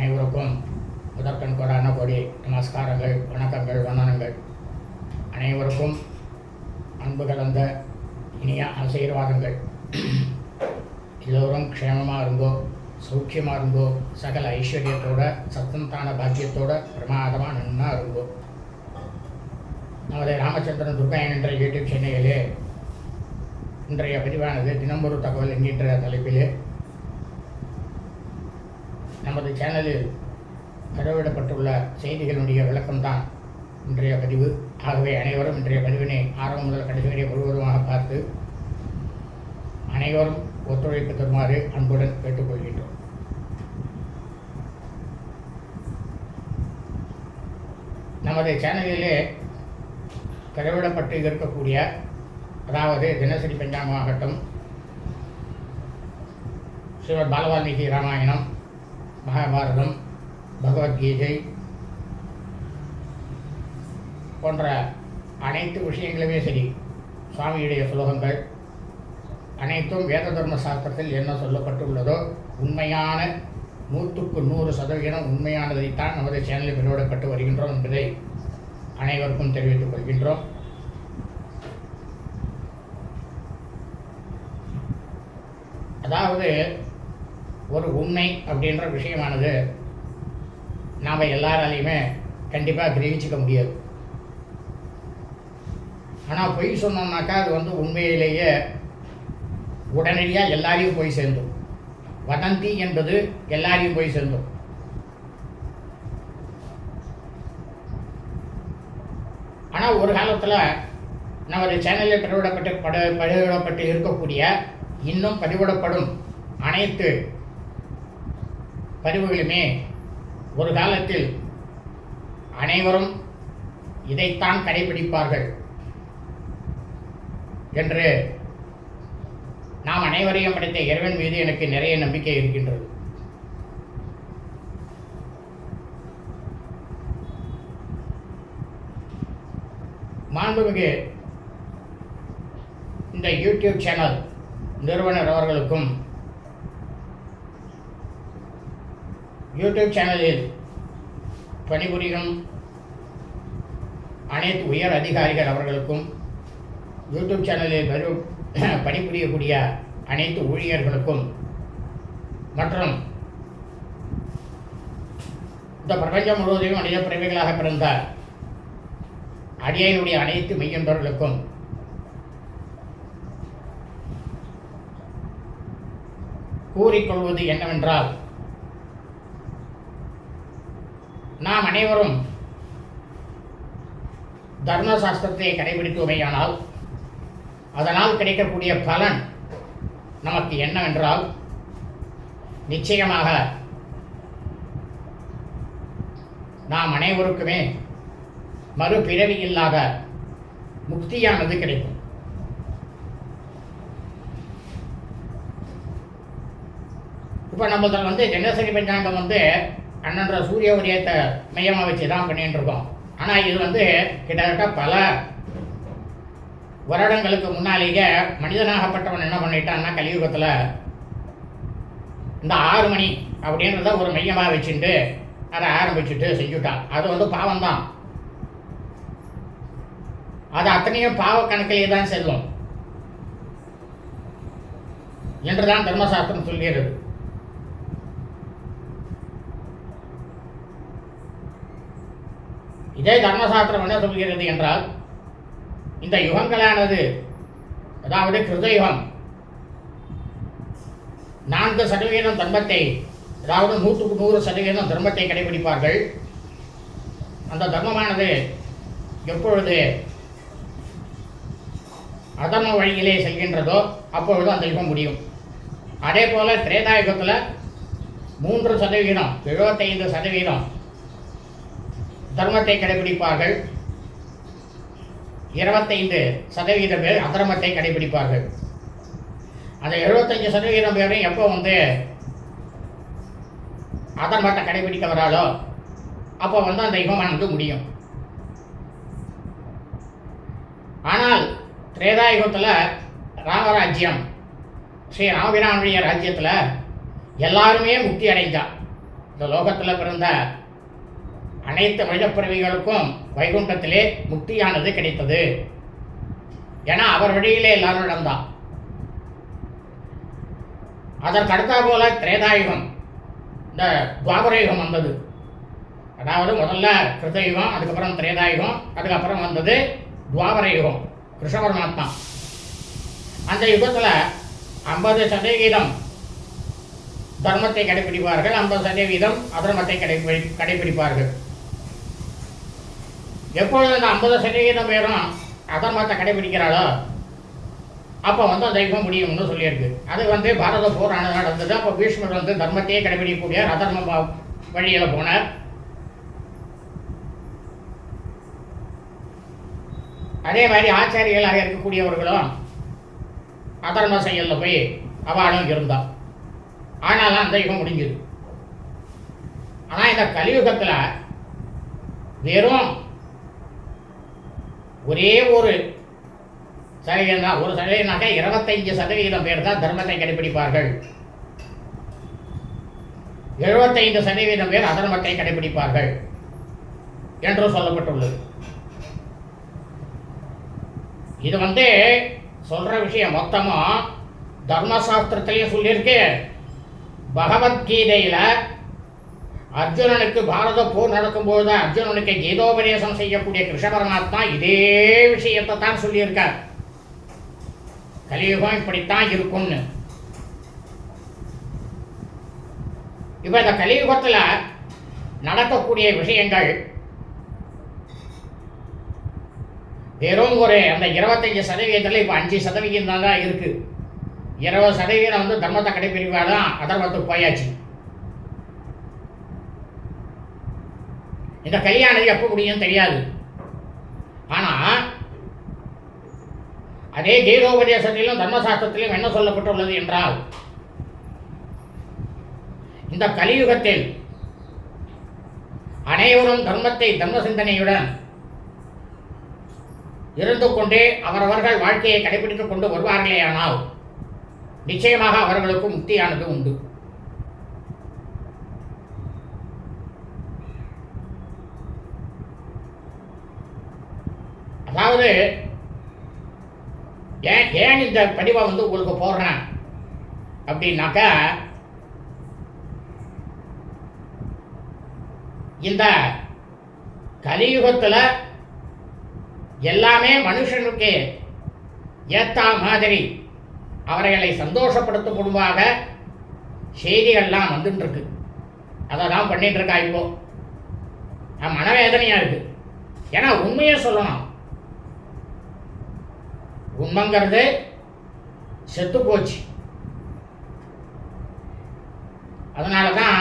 அனைவருக்கும் முதற்கண் கோடான கோடி நமஸ்காரங்கள் வணக்கங்கள் வந்தனங்கள். அனைவருக்கும் அன்பு கலந்த இனிய ஆசீர்வாதங்கள். எல்லோரும் க்ஷேமமாக இருந்தோ சௌக்கியமாக இருந்தோ சகல ஐஸ்வர்யத்தோட சத்தந்தான பாக்கியத்தோட பிரமாதமாக நன்னா இருந்தோ நமது ராமச்சந்திரன் துர்காயன் என்ற யூடியூப் சேனலிலே இன்றைய பதிவானது தினம்பொரு தகவல் என்கின்ற தலைப்பிலே நமது சேனலில் பதிவிடப்பட்டுள்ள செய்திகளுடைய விளக்கம்தான் இன்றைய பதிவு. ஆகவே அனைவரும் இன்றைய பதிவினை ஆரம்பம் முதல் கடைசி வரை முழுவதுமாக பார்த்து அனைவரும் ஒத்துழைப்பு தருமாறு அன்புடன் கேட்டுக்கொள்கின்றோம். நமது சேனலிலே பதிவிடப்பட்டு இருக்கக்கூடிய அதாவது தினசரி பஞ்சாங்கமாகட்டும் ஸ்ரீமத் பாலவால்மீகி ராமாயணம் மகாபாரதம் பகவத்கீதை போன்ற அனைத்து விஷயங்களுமே சரி சுவாமியுடைய சுலோகங்கள் அனைத்தும் வேத தர்ம சாஸ்திரத்தில் என்ன சொல்லப்பட்டுள்ளதோ உண்மையான நூற்றுக்கு நூறு சதவீதம் உண்மையானதைத்தான் நமது சேனலில் வெளியிடப்பட்டு வருகின்றோம் என்பதை அனைவருக்கும் தெரிவித்துக் கொள்கின்றோம். அதாவது ஒரு உண்மை அப்படின்ற விஷயமானது நாம் எல்லாராலையுமே கண்டிப்பாக கிரகிச்சிக்க முடியாது. ஆனால் பொய் சொன்னோம்னாக்கா அது வந்து உண்மையிலேயே உடனடியாக எல்லாரையும் போய் சேர்ந்தோம். வதந்தி என்பது எல்லாரையும் போய் சேர்ந்தோம். ஆனால் ஒரு காலத்தில் நமது சேனலில் பதிவிடப்பட்டு பட பதிவிடப்பட்டு இருக்கக்கூடிய இன்னும் பதிவிடப்படும் அனைத்து பதிவுகளுமே ஒரு காலத்தில் அனைவரும் இதைத்தான் கடைபிடிப்பார்கள் என்று நாம் அனைவரையும் படைத்த இறைவன் மீது எனக்கு நிறைய நம்பிக்கை இருக்கின்றது. மாண்புமிகு இந்த யூடியூப் சேனல் நிறுவனர் அவர்களுக்கும் யூடியூப் சேனலில் பணிபுரியும் அனைத்து உயர் அதிகாரிகள் அவர்களுக்கும் யூடியூப் சேனலில் வரும் பணிபுரியக்கூடிய அனைத்து ஊழியர்களுக்கும் மற்றும் இந்த பிரபஞ்சம் முழுவதையும் மனித பிறவிகளாக பிறந்த அடியனுடைய அனைத்து மெய்யன்பர்களுக்கும் கூறிக்கொள்வது என்னவென்றால் நாம் அனைவரும் தர்மசாஸ்திரத்தை கடைபிடித்தோமேயானால் அதனால் கிடைக்கக்கூடிய பலன் நமக்கு என்னவென்றால் நிச்சயமாக நாம் அனைவருக்குமே மறுபிறவி இல்லாத முக்தியானது கிடைக்கும். இப்போ நம்மளதில் வந்து தினசரி பஞ்சாங்கம் வந்து அண்ணன்ற சூரிய உதயத்தை மையமாக வச்சு தான் பண்ணிட்டு இருக்கோம். ஆனால் இது வந்து கிட்டத்தட்ட பல வருடங்களுக்கு முன்னாலேயே மனிதனாகப்பட்டவன் என்ன பண்ணிட்டான்னா கலியுகத்தில் இந்த ஆறு மணி அப்படின்றத ஒரு மையமாக வச்சுட்டு அதை ஆரம்பிச்சுட்டு செஞ்சுட்டான் அது வந்து பாவம்தான். அது அத்தனையும் பாவ கணக்கிலே தான் செல்லும். என்றுதான் தர்மசாஸ்திரம் சொல்கிறது. இதே தர்மசாஸ்திரம் என்ன சொல்கிறது என்றால் இந்த யுகங்களானது அதாவது கிருதயுகம் நான்கு சதவீதம் தர்மத்தை அதாவது நூற்றுக்கு நூறு சதவீதம் தர்மத்தை கடைபிடிப்பார்கள். அந்த தர்மமானது எப்பொழுது அதர்ம வழியிலே செல்கின்றதோ அப்பொழுது அந்த யுகம் முடியும். அதே போல் திரேதாயுகத்தில் மூன்று சதவீதம் எழுபத்தைந்து சதவீதம் தர்மத்தை கடைபிடிப்பார்கள். இருபத்தைந்து சதவீதம் பேர் அதர்மத்தை கடைபிடிப்பார்கள். அந்த எழுபத்தஞ்சு சதவீதம் பேரும் எப்போ வந்து அதர்மத்தை கடைபிடிக்க வராளோ அப்போ வந்து அந்த யுகமானது முடியும். ஆனால் திரேதாயுகத்தில் ராமராஜ்யம் ஸ்ரீ ராமபிராமுடைய ராஜ்யத்தில் எல்லாருமே முக்தி அடைந்தா இந்த லோகத்தில் பிறந்த அனைத்து மனிதப்பிறவிகளுக்கும் வைகுண்டத்திலே முக்தியானது கிடைத்தது. ஏன்னா அவர் வழியிலே எல்லாரும் நடந்தா அதற்கு அடுத்தா போல திரேதாயுகம். இந்த துவாபரயுகம் வந்தது. அதாவது முதல்ல கிருதயுகம் அதுக்கப்புறம் திரேதாயுகம் அதுக்கப்புறம் வந்தது துவாபர யுகம் கிருஷ்ண அந்த யுகத்தில் ஐம்பது சதவீதம் தர்மத்தை கடைபிடிப்பார்கள் ஐம்பது சதவீதம் அதர்மத்தை கடைபிடி கடைபிடிப்பார்கள். எப்பொழுது அந்த ஐம்பது சதவீதம் பேரும் அதர்மத்தை கடைபிடிக்கிறாளோ அப்போ வந்து தெய்வம் முடியும்னு சொல்லியிருக்கு. அது வந்து பாரத போராணம் நடந்தது. அப்போ பீஷ்மர் வந்து தர்மத்தையே கடைபிடிக்கக்கூடிய அதர்ம வழியில் போனார். அதே மாதிரி ஆச்சாரியர்களாக இருக்கக்கூடியவர்களும் அதர்ம செயலில் போய் அவளும் இருந்தா. ஆனாலும் அந்த யுகம் முடிஞ்சது. ஆனால் இந்த கலியுகத்தில் வெறும் ஒரே ஒரு சதவீதம் தான். ஒரு சதவீதமாக இருபத்தைந்து சதவீதம் பேர் தான் தர்மத்தை கடைபிடிப்பார்கள். எழுபத்தைந்து சதவீதம் பேர் அதர்மத்தை கடைபிடிப்பார்கள் என்று சொல்லப்பட்டுள்ளது. இது வந்து சொல்ற விஷயம் மொத்தமும் தர்மசாஸ்திரத்திலையும் சொல்லியிருக்கு. பகவத்கீதையில் அர்ஜுனனுக்கு பாரத போர் நடக்கும்போது அர்ஜுனனுக்கு கீதோபதேசம் செய்யக்கூடிய கிருஷ்ண பரமாத்மா இதே விஷயத்தை தான் சொல்லியிருக்கார். கலியுகம் இப்படித்தான் இருக்கும்னு. இப்ப இந்த கலியுகத்தில் நடக்கக்கூடிய விஷயங்கள் வெறும் ஒரு அந்த இருபத்தஞ்சு சதவீதத்தில் இப்போ அஞ்சு சதவீதம் தான் இருக்கு. இருபது சதவீதம் வந்து தர்மத்தை கடைபிடிப்பாதான் அதர்மத்துக்கு போயாச்சு. இந்த கல்யாணம் எப்போ முடியும் தெரியாது. ஆனால் அதே கீதோபதேசத்திலும் தர்மசாஸ்திரத்திலும் என்ன சொல்லப்பட்டுள்ளது என்றால் இந்த கலியுகத்தில் அனைவரும் தர்மத்தை தர்ம சிந்தனையுடன் இருந்து கொண்டே அவரவர்கள் வாழ்க்கையை கடைபிடித்துக் கொண்டு வருவார்களேயானால் நிச்சயமாக அவர்களுக்கு முக்தியானது உண்டு. அதாவது ஏன் ஏன் இந்த படிவை வந்து உங்களுக்கு போடுறேன்? அப்படின்னாக்கா இந்த கலியுகத்தில் எல்லாமே மனுஷனுக்கு ஏத்தா மாதிரி அவர்களை சந்தோஷப்படுத்தும் குழுவாக செய்திகள்லாம் வந்துட்டு இருக்கு அதை தான் பண்ணிட்டு இருக்கா இப்போ. மனவேதனையாக இருக்கு. ஏன்னா உண்மையை சொல்லணும். உண்மைங்கிறது செத்து போச்சு அதனால தான்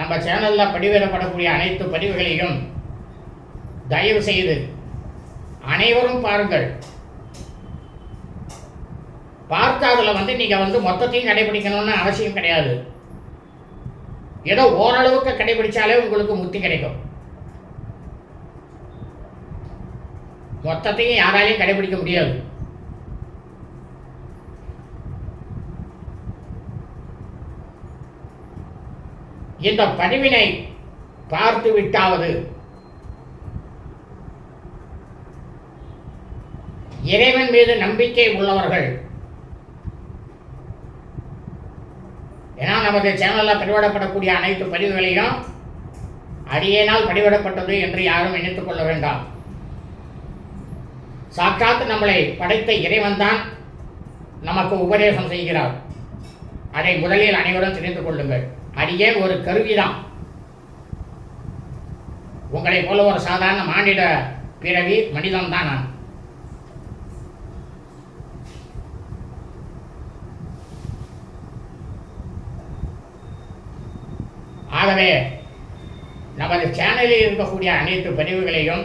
நம்ம சேனலில் பதிவிடப்படக்கூடிய அனைத்து பதிவுகளையும் தயவு செய்து அனைவரும் பாருங்கள். பார்த்து அதில் வந்து நீங்கள் வந்து மொத்தத்தையும் கடைபிடிக்கணும்னு அவசியம் கிடையாது. ஏதோ ஓரளவுக்கு கடைபிடிச்சாலே உங்களுக்கு முத்தி கிடைக்கும். மொத்தத்தையும் யாராலையும் கடைபிடிக்க முடியாது. இந்த பதிவினை பார்த்து விட்டாவது இறைவன் மீது நம்பிக்கை உள்ளவர்கள் ஏன்னா நமது சேனலில் பதிவிடப்படக்கூடிய அனைத்து பதிவுகளையும் அடியேனால் பதிவிடப்பட்டது என்று யாரும் நினைத்துக் கொள்ள வேண்டாம். சாக்காத்து நம்மளை படைத்த இறைவன் தான் நமக்கு உபதேசம் செய்கிறார். அதை முதலில் அனைவரும் தெரிந்து கொள்ளுங்கள். அடியே ஒரு கருவிதான். உங்களை போல ஒரு சாதாரண மானிட பிறவி மனிதன் தான் நான். ஆகவே நமது சேனலில் இருக்கக்கூடிய அனைத்து பதிவுகளையும்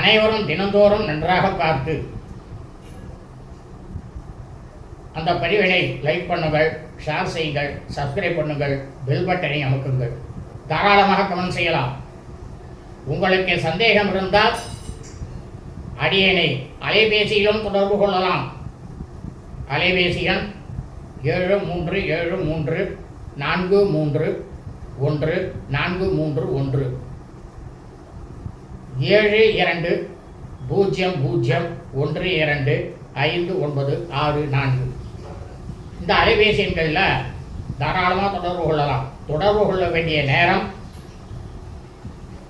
அனைவரும் தினந்தோறும் நன்றாக பார்த்து அந்த பதிவினை லைக் பண்ணுங்கள் ஷேர் செய்யுங்கள் சப்ஸ்கிரைப் பண்ணுங்கள் பெல் பட்டனை அமுக்குங்கள். தாராளமாக கமெண்ட் செய்யலாம். உங்களுக்கு சந்தேகம் இருந்தால் அடியேனை அலைபேசியிலும் தொடர்பு கொள்ளலாம். அலைபேசி எண் ஏழு மூன்று ஏழு மூன்று நான்கு மூன்று ஒன்று நான்கு மூன்று ஒன்று. ஏழு இரண்டு பூஜ்ஜியம் பூஜ்ஜியம் ஒன்று இரண்டு ஐந்து ஒன்பது ஆறு நான்கு. இந்த அலைபேசி எண்களில் தாராளமாக தொடர்பு கொள்ளலாம். தொடர்பு கொள்ள வேண்டிய நேரம்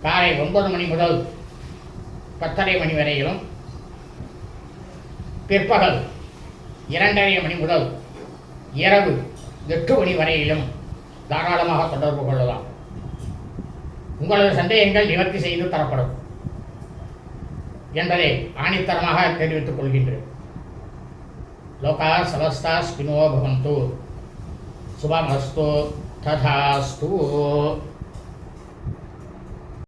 காலை ஒன்பது மணி முதல் பத்தரை மணி வரையிலும். பிற்பகல் இரண்டரை மணி முதல் இரவு எட்டு மணி வரையிலும் தாராளமாக தொடர்பு கொள்ளலாம். உங்களது சந்தேகங்கள் நிவர்த்தி செய்து தரப்படும். என்பதை ஆணித்தரமாக தெரிவித்துக் கொள்கின்றேன். லோகா சமஸ்தா ஸ்பினோ பவந்து. சுபமஸ்து ததாஸ்து.